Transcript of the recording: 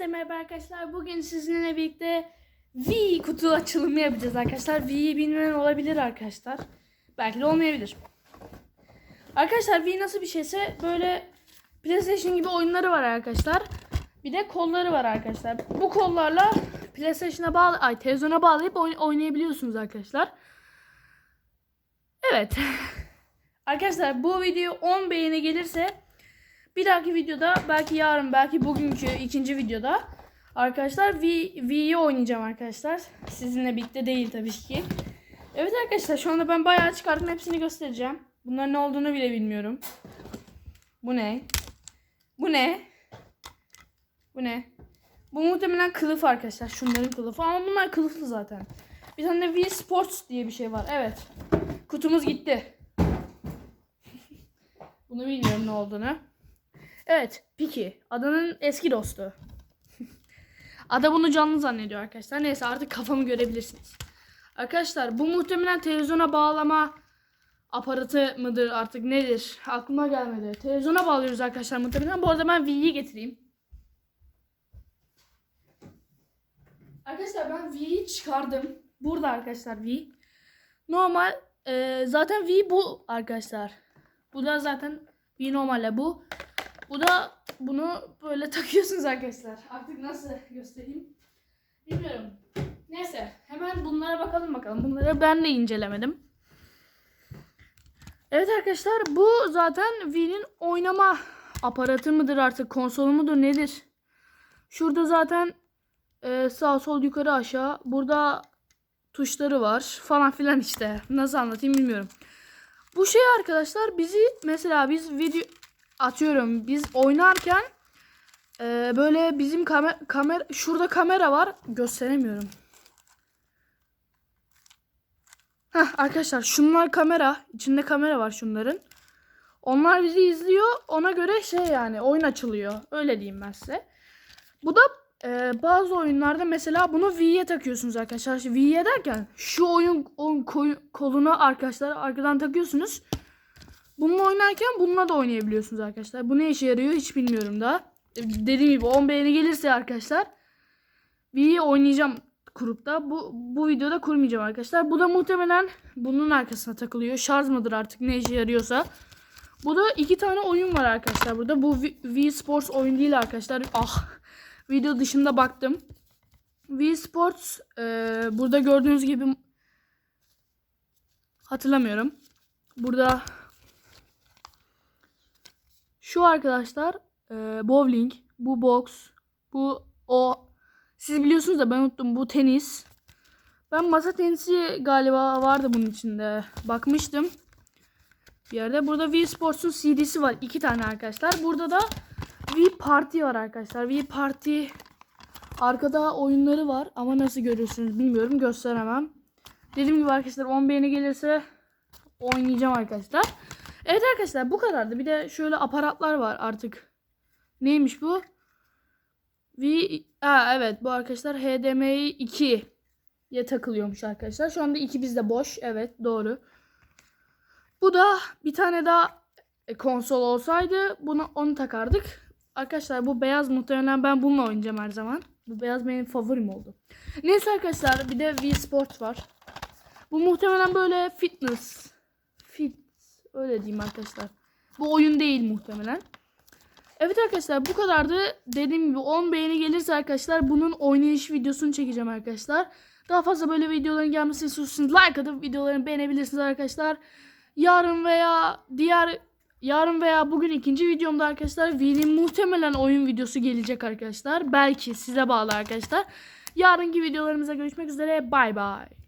Herkese merhaba arkadaşlar. Bugün sizinle birlikte V kutu açılımı yapacağız arkadaşlar. V'yi bilmeyen olabilir arkadaşlar. Belki de olmayabilir. Arkadaşlar V nasıl bir şeyse böyle PlayStation gibi oyunları var arkadaşlar. Bir de kolları var arkadaşlar. Bu kollarla PlayStation'a bağlı, ay televizyona bağlayıp oyn- oynayabiliyorsunuz arkadaşlar. Evet. arkadaşlar bu video 10 beğeni gelirse bir dahaki videoda belki yarın belki bugünkü ikinci videoda arkadaşlar V V'yi oynayacağım arkadaşlar. Sizinle birlikte değil tabii ki. Evet arkadaşlar şu anda ben bayağı çıkardım hepsini göstereceğim. Bunların ne olduğunu bile bilmiyorum. Bu ne? Bu ne? Bu ne? Bu muhtemelen kılıf arkadaşlar. Şunların kılıfı ama bunlar kılıflı zaten. Bir tane de V Sports diye bir şey var. Evet. Kutumuz gitti. Bunu bilmiyorum ne olduğunu. Evet, Piki. Adanın eski dostu. Ada bunu canlı zannediyor arkadaşlar. Neyse artık kafamı görebilirsiniz. Arkadaşlar bu muhtemelen televizyona bağlama aparatı mıdır artık nedir? Aklıma gelmedi. Televizyona bağlıyoruz arkadaşlar muhtemelen. Bu arada ben V'yi getireyim. Arkadaşlar ben V'yi çıkardım. Burada arkadaşlar V. Normal e, zaten V bu arkadaşlar. Bu da zaten V normalde bu. Bu da bunu böyle takıyorsunuz arkadaşlar. Artık nasıl göstereyim bilmiyorum. Neyse hemen bunlara bakalım bakalım. Bunları ben de incelemedim. Evet arkadaşlar bu zaten V'nin oynama aparatı mıdır artık konsolu mudur nedir? Şurada zaten e, sağ sol yukarı aşağı burada tuşları var falan filan işte. Nasıl anlatayım bilmiyorum. Bu şey arkadaşlar bizi mesela biz video atıyorum biz oynarken e, böyle bizim kamera kamera şurada kamera var gösteremiyorum. Heh, arkadaşlar şunlar kamera içinde kamera var şunların. Onlar bizi izliyor ona göre şey yani oyun açılıyor öyle diyeyim ben size. Bu da e, bazı oyunlarda mesela bunu V'ye takıyorsunuz arkadaşlar. V'ye derken şu oyun, oyun koy- koluna arkadaşlar arkadan takıyorsunuz. Bununla oynarken bununla da oynayabiliyorsunuz arkadaşlar. Bu ne işe yarıyor hiç bilmiyorum daha. E, Dediğim gibi 10 beğeni gelirse arkadaşlar V'yi oynayacağım kurupta. Bu, bu videoda kurmayacağım arkadaşlar. Bu da muhtemelen bunun arkasına takılıyor. Şarj mıdır artık ne işe yarıyorsa. Bu da iki tane oyun var arkadaşlar burada. Bu V, V Sports oyun değil arkadaşlar. Ah video dışında baktım. V Sports e, burada gördüğünüz gibi hatırlamıyorum. Burada şu arkadaşlar e, bowling, bu box, bu o siz biliyorsunuz da ben unuttum bu tenis. Ben masa tenisi galiba vardı bunun içinde. Bakmıştım. Bir yerde. Burada V Sports'un CD'si var. iki tane arkadaşlar. Burada da V Party var arkadaşlar. V Party arkada oyunları var ama nasıl görürsünüz bilmiyorum. Gösteremem. Dediğim gibi arkadaşlar 10 beğeni gelirse oynayacağım arkadaşlar. Evet arkadaşlar bu kadardı. Bir de şöyle aparatlar var artık. Neymiş bu? V ha, evet bu arkadaşlar HDMI 2 ya takılıyormuş arkadaşlar. Şu anda iki bizde boş. Evet doğru. Bu da bir tane daha e, konsol olsaydı bunu onu takardık. Arkadaşlar bu beyaz muhtemelen ben bununla oynayacağım her zaman. Bu beyaz benim favorim oldu. Neyse arkadaşlar bir de Wii Sport var. Bu muhtemelen böyle fitness. Fit öyle diyeyim arkadaşlar. Bu oyun değil muhtemelen. Evet arkadaşlar bu kadardı. Dediğim gibi 10 beğeni gelirse arkadaşlar bunun oynayış videosunu çekeceğim arkadaşlar. Daha fazla böyle videoların gelmesini istiyorsanız like atıp videolarını beğenebilirsiniz arkadaşlar. Yarın veya diğer yarın veya bugün ikinci videomda arkadaşlar V'nin muhtemelen oyun videosu gelecek arkadaşlar. Belki size bağlı arkadaşlar. Yarınki videolarımıza görüşmek üzere. Bay bay.